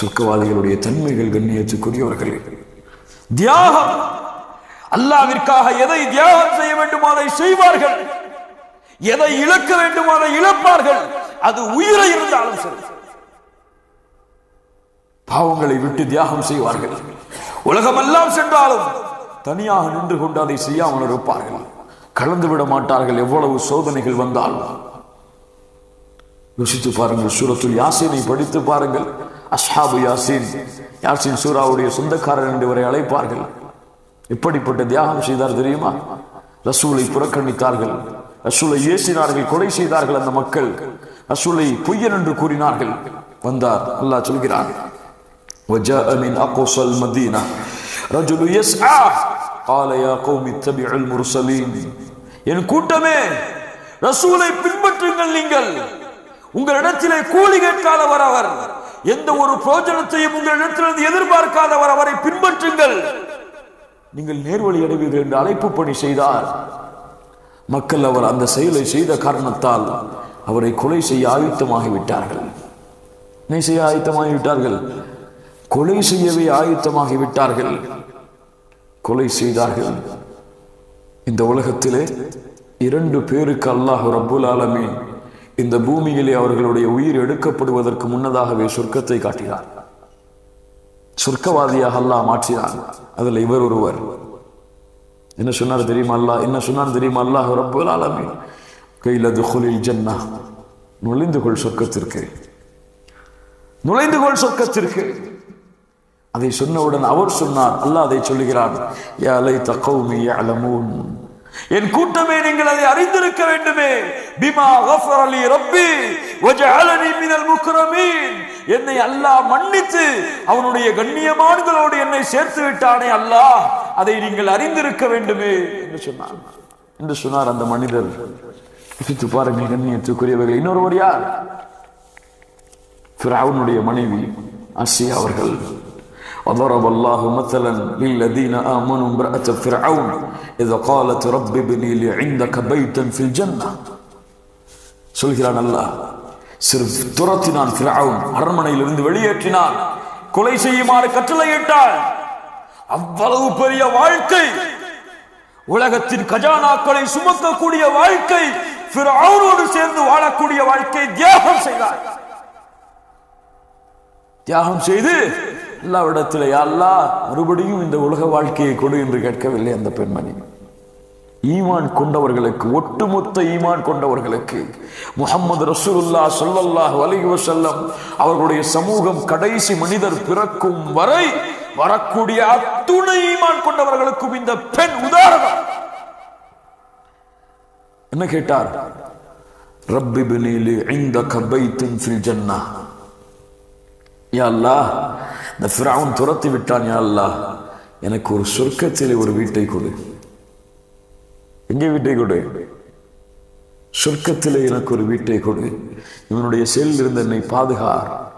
சொர்க்கவாதிகளுடைய தன்மைகள் கண்ணியத்துக்குரியவர்கள். தியாகம்! அல்லாவிற்காக எதை தியாகம் செய்ய வேண்டுமோ அதை செய்வார்கள். எதை இழக்க வேண்டுமோ அதை இழப்பார்கள். அது உயிரை இருந்தாலும் சரி. பாவங்களை விட்டு தியாகம் செய்வார்கள். உலகமெல்லாம் சென்றாலும் தனியாக நின்று கொண்டு அதை செய்யாமல் இருப்பார்கள். கலந்து விட மாட்டார்கள் எவ்வளவு சோதனைகள் வந்தாலும். யோசித்து பாருங்கள் சூரத்துல் யாசினை படித்து பாருங்கள். அஸ்ஹாபு யாசீன் யாசீன் சூராவுடைய சொந்தக்காரர் என்று வரை அழைப்பார்கள் எப்படிப்பட்ட தியாகம் செய்தார் தெரியுமா ரசூலை புறக்கணித்தார்கள் ரசூலை ஏசினார்கள் கொலை செய்தார்கள் அந்த மக்கள் ரசூலை பொய்யன் என்று கூறினார்கள் வந்தார் அல்லாஹ் சொல்கிறான் وجاء من أقصى المدينة رجل يسعى قال يا قوم اتبعوا المرسلين என் கூட்டமே ரசூலை பின்பற்றுங்கள் நீங்கள் உங்களிடத்திலே கூலி கேட்காதவர் அவர் எந்த ஒரு பிரோஜனத்தையும் உங்களிடத்திலிருந்து எதிர்பார்க்காதவர் அவரை பின்பற்றுங்கள். நீங்கள் நேர்வழி அடைவீர்கள் என்று அழைப்பு பணி செய்தார். மக்கள் அவர் அந்த செயலை செய்த காரணத்தால் அவரை கொலை செய்ய ஆயுத்தமாகிவிட்டார்கள். என்ன செய்ய ஆயுத்தமாகிவிட்டார்கள்? கொலை செய்யவே ஆயுத்தமாகிவிட்டார்கள். கொலை செய்தார்கள். இந்த உலகத்திலே இரண்டு பேருக்கு அல்லாஹ் ரபுல் ஆலமீன் இந்த பூமியிலே அவர்களுடைய உயிர் எடுக்கப்படுவதற்கு முன்னதாகவே சொர்க்கத்தை காட்டினார். சொர்க்கவாதியாக அல்லாஹ் மாற்றினார் அதில் இவர் ஒருவர். என்ன சொன்னார் தெரியுமா அல்லாஹ்? என்ன சொன்னார் தெரியுமா அல்லாஹ்? ரப்புல் ஆலமீன். கையில் துகுலில் ஜன்னா நுழைந்து கொள் சொர்க்கத்திற்கு. நுழைந்து கொள் சொர்க்கத்திற்கு. அதை சொன்னவுடன் அவர் சொன்னார். அல்லாஹ் அதை சொல்லுகிறார். யா தக்கவுமி கௌமி யஅலமூன். என் கூட்டமே நீங்கள் அதை அறிந்திருக்க வேண்டுமே. பிமா கஃபர அலி ரப்பி வஜஅலனி மினல் முக்ரமீன். என்னை அல்லாஹ் மன்னித்து அவனுடைய கண்ணியமான்களோடு என்னை சேர்த்து விட்டானே அல்லாஹ். அதை நீங்கள் அறிந்திருக்க வேண்டுமே என்று சொன்னார். என்று சொன்னார் அந்த மனிதர். யோசித்து பாருங்கள் கண்ணியத்துக்குரியவர்கள். இன்னொருவர் யார்? ஃபிரௌனுடைய மனைவி அசியா அவர்கள். وضرب الله مثلا للذين آمنوا امرأة فرعون إذا قالت رب ابني لي عندك بيتا في الجنة சொல்கிறான் அல்லாஹ் சிறு துரத்தினான் ஃபிரௌன் அரண்மனையிலிருந்து வெளியேற்றினான் கொலை செய்யுமாறு கட்டளையிட்டான் அவ்வளவு பெரிய வாழ்க்கை உலகத்தின் கஜானாக்களை சுமக்கக்கூடிய வாழ்க்கை ஃபிரௌனோடு சேர்ந்து வாழக்கூடிய வாழ்க்கை தியாகம் செய்தார் தியாகம் செய்து அல்லாவிடத்தில் அல்லா மறுபடியும் இந்த உலக வாழ்க்கையை கொடு என்று கேட்கவில்லை அந்த பெண்மணி. ஈமான் கொண்டவர்களுக்கு ஒட்டுமொத்த ஈமான் கொண்டவர்களுக்கு முகமது ரசூலுல்லா சொல்லல்லாஹ் அலைஹி அவர்களுடைய சமூகம் கடைசி மனிதர் பிறக்கும் வரை வரக்கூடிய அத்துணை ஈமான் கொண்டவர்களுக்கும் இந்த பெண் உதாரணம். என்ன கேட்டார்? ரப்பி பினிலி இந்த கபைத்தின் ஃபில் ஜன்னா யா அல்லாஹ் இந்த ஃபிரௌன் துரத்தி விட்டான் யா அல்லாஹ். எனக்கு ஒரு சொர்க்கத்திலே ஒரு வீட்டை கொடு. எங்கே வீட்டை கொடு? சொர்க்கத்திலே எனக்கு ஒரு வீட்டை கொடு. இவனுடைய செயலில் இருந்த என்னை பாதுகார்.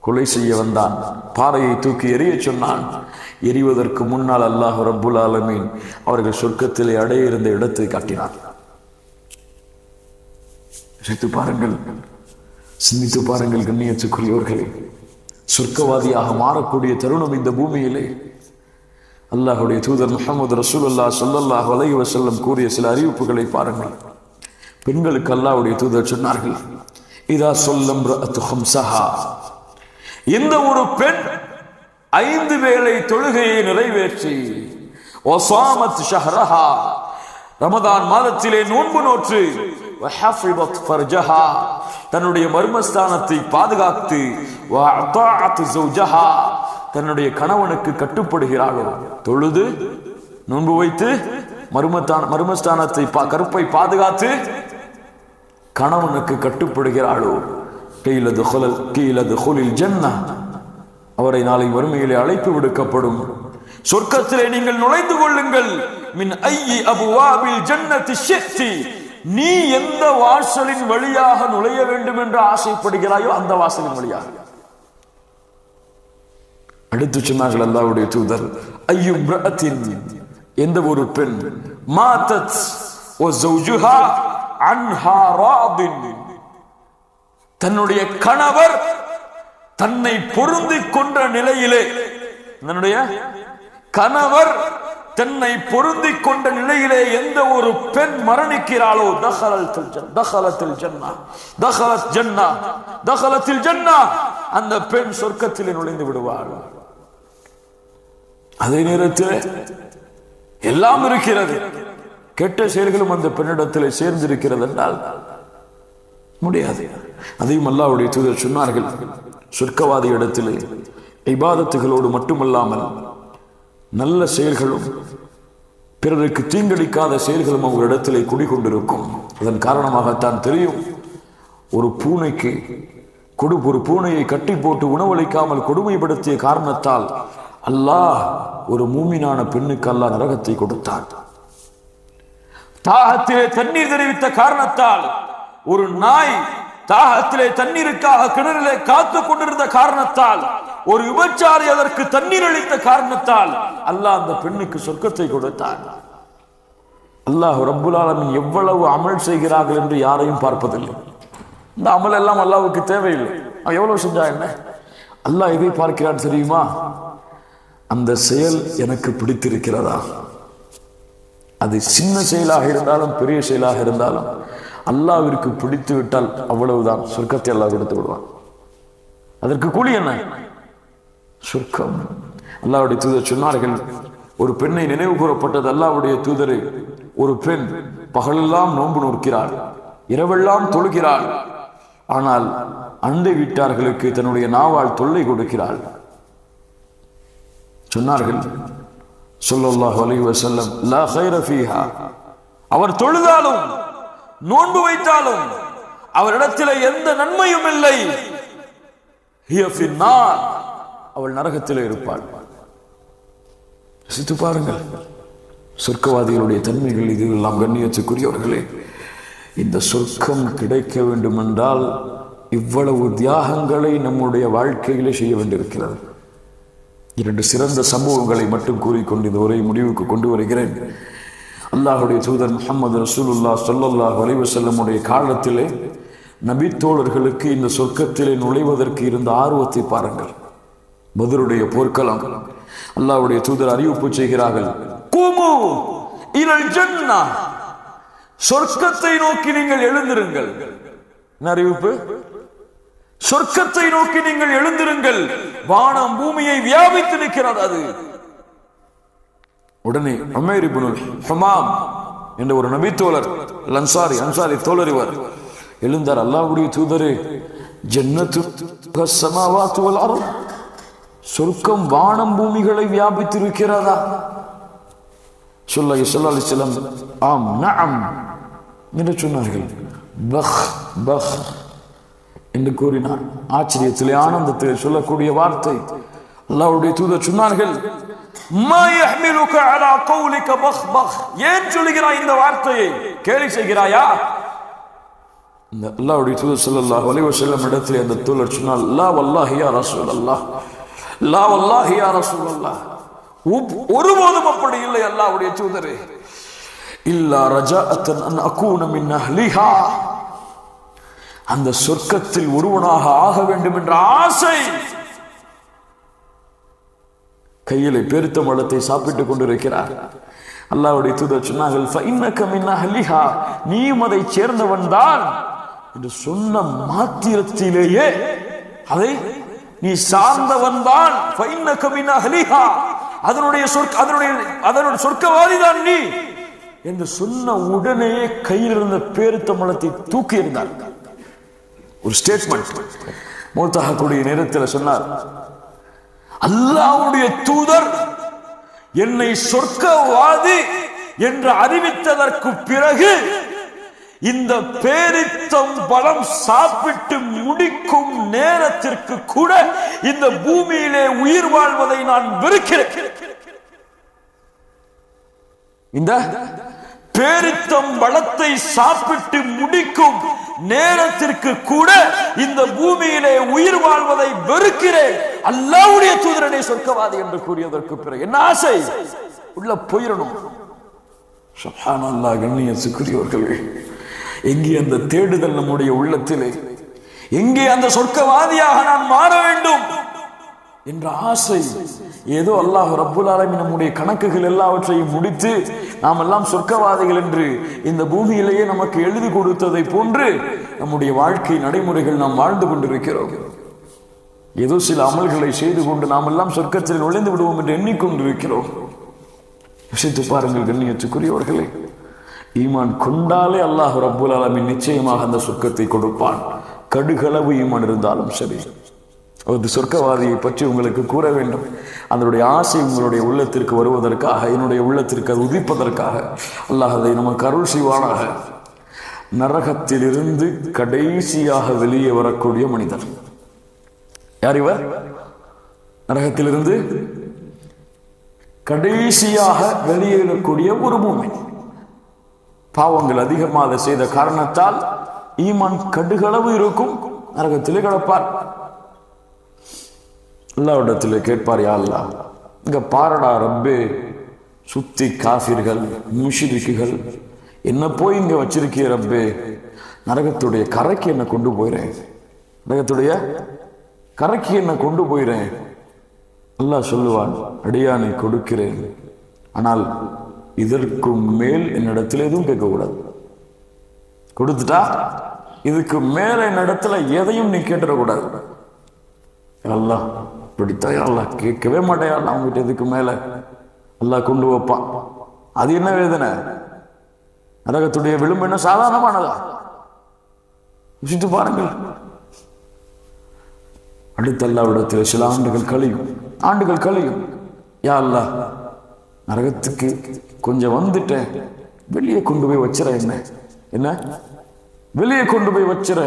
கொலை செய்ய வந்தான். பாறையை தூக்கி எரிய சொன்னான். எரிவதற்கு முன்னால் அல்லாஹ் ரப்புல் ஆலமீன் அவர்கள் சொர்க்கத்திலே அடைய இருந்த இடத்தை காட்டினார். சித்து பாருங்கள். சிந்தித்து பாருங்கள் கண்ணியத்துக்குரியவர்களே. சொர்க்கவாதியாக மாறக்கூடிய தருணம் இந்த பூமியிலே. அல்லாஹுடைய தூதர் முகமது ரசூலுல்லா சொல்லல்லாஹ் வலை வசல்லம் கூறிய சில அறிவிப்புகளை பாருங்கள். பெண்களுக்கு அல்லாஹுடைய தூதர் சொன்னார்கள் இதா சொல்லம் ஹம்சஹா இந்த ஒரு பெண் ஐந்து வேளை தொழுகையை நிறைவேற்றி ஒசாமத் ஷஹரஹா. ரமதான் மாதத்திலே நோன்பு நோற்று தன்னுடைய மர்மஸ்தானத்தை பாதுகாத்து வஅதாஅத் ஜௌஜஹா தன்னுடைய கணவனுக்கு கட்டுப்படுகிறாளோ? தொழுது நோன்பு வைத்து மர்மத்தான மர்மஸ்தானத்தை பா- கருப்பை பாதுகாத்து கணவனுக்கு கட்டுப்படுகிறாளோ? கீழது ஹுலல் கீழது ஹுலில் ஜன்னா. அவரை நாளை வறுமையிலே அழைப்பு விடுக்கப்படும். சொர்க்கத்திலே நீங்கள் நுழைந்து கொள்ளுங்கள். மின் ஐயி அபுவாபில் ஜன்னதி ஷித்தி நீ எந்த வாசலின் வழியாக நுழைய வேண்டும் என்று ஆசைப்படுகிறாயோ அந்த வாசலின் வழியாக. அடுத்து சொன்னார்கள் அல்லாவுடைய தூதர் ஐயு எந்த ஒரு பெண் மாதத் வ ஜௌஜுஹா அன்ஹா தன்னுடைய கணவர் தன்னை பொருந்திக் கொண்ட நிலையிலே தன்னுடைய கணவர் தன்னை பொருந்தி கொண்ட நிலையிலே எந்த ஒரு பெண் மரணிக்கிறாளோ தஹலத்தில் ஜன் தஹலத்தில் ஜன்னா தஹலத் ஜன்னா தஹலத்தில் ஜன்னா அந்த பெண் சொர்க்கத்திலே நுழைந்து விடுவாள். அதே நேரத்தில் எல்லாம் இருக்கிறது. கெட்ட செயல்களும் அந்த பெண்ணிடத்தில் சேர்ந்திருக்கிறது என்றால் முடியாது. அதையும் அல்லாவுடைய தூதர் சொன்னார்கள். சொர்க்கவாதி இடத்திலே இபாதத்துகளோடு மட்டுமல்லாமல் நல்ல செயல்களும் பிறருக்கு தீங்கடிக்காத செயல்களும் அவங்க குடிகொண்டிருக்கும். அதன் காரணமாகத்தான் தெரியும் ஒரு பூனைக்கு கொடு ஒரு பூனையை கட்டி போட்டு உணவளிக்காமல் கொடுமைப்படுத்திய காரணத்தால் அல்லாஹ் ஒரு மூமினான பெண்ணுக்கு அல்லாஹ் நரகத்தை கொடுத்தான். தாகத்திலே தண்ணீர் தெரிவித்த காரணத்தால் ஒரு நாய் தாகத்திலே தண்ணீருக்காக கிணறிலே காத்து கொண்டிருந்த காரணத்தால் ஒரு விபச்சாரி அதற்கு தண்ணீர் அளித்த காரணத்தால் அல்லாஹ் அந்த பெண்ணுக்கு சொர்க்கத்தை கொடுத்தான். அல்லாஹ் ரப்புல் எவ்வளவு அமல் செய்கிறார்கள் என்று யாரையும் பார்ப்பதில்லை. இந்த அமல் எல்லாம் அல்லாஹ்வுக்கு தேவையில்லை. அவன் எவ்வளவு செஞ்சா என்ன? அல்லாஹ் எதை பார்க்கிறான் தெரியுமா? அந்த செயல் எனக்கு பிடித்திருக்கிறதா? அது சின்ன செயலாக இருந்தாலும் பெரிய செயலாக இருந்தாலும் அல்லாவிற்கு பிடித்து விட்டால் அவ்வளவுதான். சொர்க்கத்தை அல்லாஹ் கொடுத்து விடுவான். அதற்கு கூலி என்ன? சொர்க்கம். அல்லாவுடைய தூதர் சொன்னார்கள் ஒரு பெண்ணை நினைவு கூறப்பட்டது அல்லாவுடைய தூதரை. ஒரு பெண் பகலெல்லாம் நோன்பு நோக்கிறாள் இரவெல்லாம் தொழுகிறாள். ஆனால் அண்டை வீட்டார்களுக்கு தன்னுடைய நாவால் தொல்லை கொடுக்கிறாள். சொன்னார்கள் சொல்லல்லாஹ் அலி வசல்லம் அவர் தொழுதாலும் நோன்பு வைத்தாலும் அவரிடத்தில் எந்த நன்மையும் இல்லை. அவள் நரகத்தில் இருப்பாள். ரசித்து பாருங்கள். சொர்க்கவாதிகளுடைய தன்மைகள் இது எல்லாம் கண்ணியத்துக்குரியவர்களே. இந்த சொர்க்கம் கிடைக்க வேண்டும் என்றால் இவ்வளவு தியாகங்களை நம்முடைய வாழ்க்கையிலே செய்ய வேண்டியிருக்கிறது. இரண்டு சிறந்த சம்பவங்களை மட்டும் கூறிக்கொண்டு இந்த உரை முடிவுக்கு கொண்டு வருகிறேன். அல்லாஹுடைய தூதர் முகமது ரசூலுல்லா சொல்லல்லாஹ் வலைவசல்லமுடைய காலத்திலே நபித்தோழர்களுக்கு இந்த சொர்க்கத்திலே நுழைவதற்கு இருந்த ஆர்வத்தை பாருங்கள். பதிலுடைய போர்க்களம். அல்லாஹ்வுடைய தூதர் அறிவிப்பு செய்கிறார்கள். குமு இலல் ஜன்னா. சொர்க்கத்தை நோக்கி நீங்கள் எழுந்திருங்கள். என்ன அறிவிப்பு? சொர்க்கத்தை நோக்கி நீங்கள் எழுந்திருங்கள். வானம் பூமியை வியாபித்து நிற்கிறது அது. உடனே உமேர் இப்னு ஹுமாம் என்ற ஒரு நபி தோழர் லன்சாரி அன்சாரி தோழர் இவர். எழுந்தார் அல்லாஹுடைய தூதரே ஜன்னத்து சொர்க்கம் வானம் பூமிகளை வியாபித்திருக்கிறதா? சொல்ல சொல்லா அலிஸ்லாம் ஆம் நாம் என்று சொன்னார்கள். பஹ் பஹ் என்று கூறினார். ஆச்சரியத்திலே ஆனந்தத்தில் சொல்லக்கூடிய வார்த்தை. அல்லாஹ்வுடைய தூதர் சொன்னார்கள் ஏன் சொல்லுகிறாய் இந்த வார்த்தையை? கேலி செய்கிறாயா? இந்த அல்லாஹ்வுடைய தூதர் சொல்லல்லா அலைஹி செல்லும் இடத்துல அந்த தூதர் சொன்னால் லா வல்லாஹி யா அல்லா லா வல்லாஹி யா ரசூலல்லாஹ். ஒருபோதும் அப்படி இல்லை அல்லாவுடைய தூதரே. இல்லா ரஜாஅத்தன் அன் அகூன அஹ்லிஹா. அந்த சொர்க்கத்தில் ஒருவனாக ஆக வேண்டும் என்ற ஆசை. கையிலே பெருத்த மலத்தை சாப்பிட்டுக் கொண்டிருக்கிறார். அல்லாவுடைய தூதர் சொன்னார்கள் "ஃபஇன்னக நீயும் அதை சேர்ந்தவன் தான். என்று சொன்ன மாத்திரத்திலேயே அதை நீ சார்ந்தவன் தான். அதனுடைய சொர்க்க அதனுடைய அதனுடைய சொர்க்கவாதி தான் நீ. என்று சொன்ன உடனே கையில் இருந்த பேருத்த மலத்தை தூக்கி இருந்தார் ஒரு ஸ்டேட்மெண்ட் மூத்தாகக்கூடிய நேரத்தில் சொன்னார் அல்லாவுடைய தூதர் என்னை சொர்க்கவாதி என்று அறிவித்ததற்கு பிறகு இந்த பேரித்தம் பழம் சாப்பிட்டு முடிக்கும் நேரத்திற்கு கூட இந்த பூமியிலே உயிர் வாழ்வதை நான் வெறுக்கிறேன். இந்த பேரித்தம் பழத்தை சாப்பிட்டு முடிக்கும் நேரத்திற்கு கூட இந்த பூமியிலே உயிர் வாழ்வதை வெறுக்கிறேன். அல்லாவுடைய தூதரனே சொர்க்கவாதி என்று கூறியதற்கு பிறகு என்ன ஆசை? உள்ள போயிடணும் சுப்ஹானல்லாஹ் கண்ணியத்துக்குரியவர்களே எங்கே அந்த தேடுதல் நம்முடைய உள்ளத்திலே? எங்கே அந்த சொர்க்கவாதியாக நான் மாற வேண்டும்? என்ற ஆசை. ஏதோ அல்லாஹ் ரப்புல் ஆலமி நம்முடைய கணக்குகள் எல்லாவற்றையும் முடித்து நாம் எல்லாம் சொர்க்கவாதிகள் என்று இந்த பூமியிலேயே நமக்கு எழுதி கொடுத்ததை போன்று நம்முடைய வாழ்க்கை நடைமுறைகள் நாம் வாழ்ந்து கொண்டிருக்கிறோம். ஏதோ சில அமல்களை செய்து கொண்டு நாம் எல்லாம் சொர்க்கத்தில் நுழைந்து விடுவோம் என்று எண்ணிக்கொண்டிருக்கிறோம். யோசித்து பாருங்கள் கண்ணியத்துக்குரியவர்களே ஈமான் கொண்டாலே அல்லாஹ் ரப்புல் அலமின் நிச்சயமாக அந்த சொர்க்கத்தை கொடுப்பான். கடுகளவு ஈமான் இருந்தாலும் சரி. ஒரு சொர்க்கவாதியை பற்றி உங்களுக்கு கூற வேண்டும். அதனுடைய ஆசை உங்களுடைய உள்ளத்திற்கு வருவதற்காக என்னுடைய உள்ளத்திற்கு அது உதிப்பதற்காக அல்லாஹ் அதை நமக்கு அருள் செய்வானாக. நரகத்திலிருந்து கடைசியாக வெளியே வரக்கூடிய மனிதன் யார் இவர்? நரகத்திலிருந்து கடைசியாக வெளியேறக்கூடிய ஒரு பூமி பாவங்கள் அதிகமாக செய்த காரணத்தால் ஈமான் கடுகளவு இருக்கும். நரகத்திலே கிடப்பார். எல்லாவிடத்திலே கேட்பார் யா அல்லாஹ் இங்க பாரடா ரப்பே சுத்தி காஃபிர்கள் முஷிரிக்குகள் என்ன போய் இங்க வச்சிருக்கிய ரப்பே? நரகத்துடைய கரைக்கு என்ன கொண்டு போயிறேன் நரகத்துடைய கரைக்கு என்னை கொண்டு போயிறேன் அல்லாஹ் சொல்லுவான் அடியானை கொடுக்கிறேன். ஆனால் இதற்கு மேல் என்னிடத்தில் எதுவும் கேட்கக்கூடாது. கொடுத்துட்டா இதுக்கு மேல என்னிடத்துல எதையும் நீ கேட்டுடக்கூடாது அல்லா இப்படித்தான் அல்லா கேட்கவே மாட்டேயா அல்லாஹ் அவங்ககிட்ட இதுக்கு மேல அல்லா கொண்டு வைப்பான். அது என்ன வேதனை? நரகத்துடைய விளிம்பு என்ன சாதாரணமானதா? யோசித்து பாருங்கள். அடுத்த அல்லாவிடத்தில் சில ஆண்டுகள் கழியும். ஆண்டுகள் கழியும். யா அல்லாஹ் நரகத்துக்கு கொஞ்சம் வந்துட்டேன் வெளியே கொண்டு போய் வச்சிட என்ன? என்ன? வெளியே கொண்டு போய் வச்சிட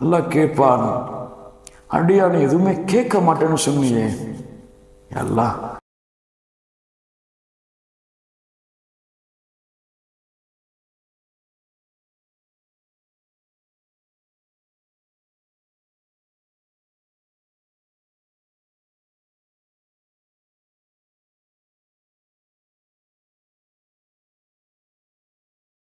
அல்லாஹ் கேட்பான் நீ எதுவுமே கேட்க மாட்டேன்னு சொன்னியே. எல்லாம்